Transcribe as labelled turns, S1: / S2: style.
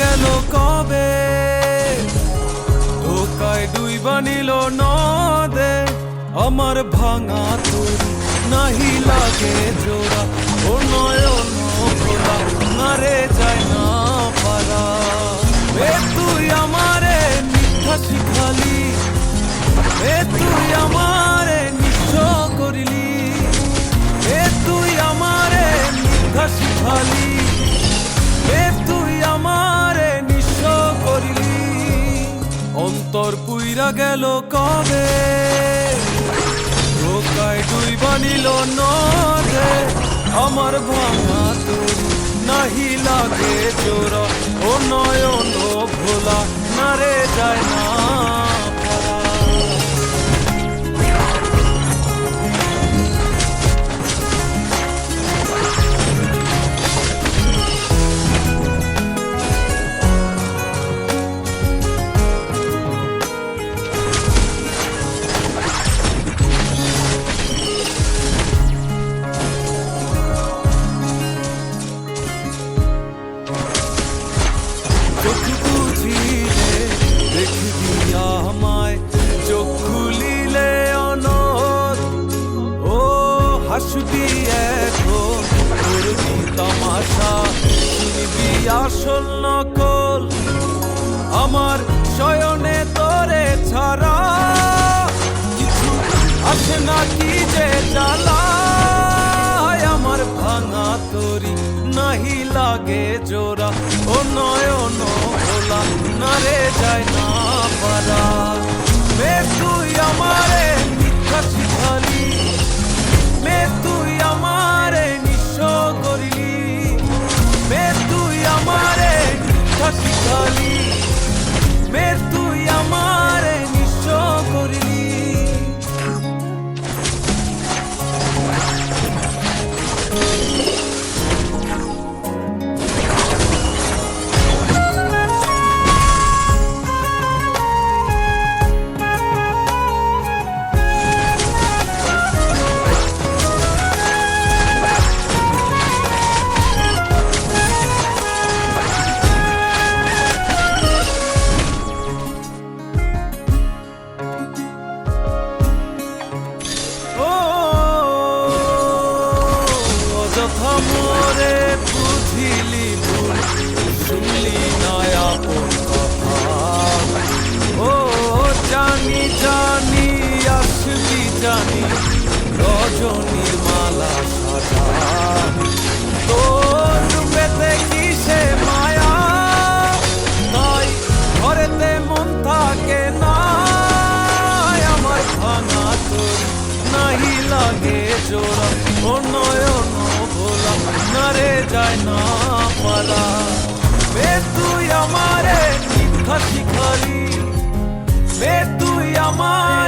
S1: গেল কবে? ধোকায় দুই বানিল নদে, আমার ভাঙা তুই নাহি লাগে জোড়া। ও নয়ন খোলা, না যায় না পারা। এ তুই আমারে মিথ্যা শিখালি এ তুই আমারে নিঃস্ব করিলি, এ তুই আমারে মিথ্যা শিখালি পুইরা গেল কবে? রোকায় তুই বানিল নদে। আমার ভাঙা তোর নাহি লাগে জোড়া। ও নয়ন ভোলা, না রে যায় না। এখন করবি তামাশা শুনবি আসল নকল। আমার শয়নে তোরে ছাড়া কিছু আসে না কি যে জ্বালায় আমার ভাঙা তরি নাহি লাগে জোড়া, ও নয়ন ভোলা, না রে যায় না। শিখালি মে মোরে বুঝিলি শুনলি না আপন কথা ও জানি জানি আসলি জানি রজনীর মালা সাজা। তোর রূপেতে মায়া? মন থাকে না। নাহি লাগে নয়ন ভোলা না রে যায় না পালা। বে তুই আমারে মিথ্যা শিখালি। বে তুই আমারে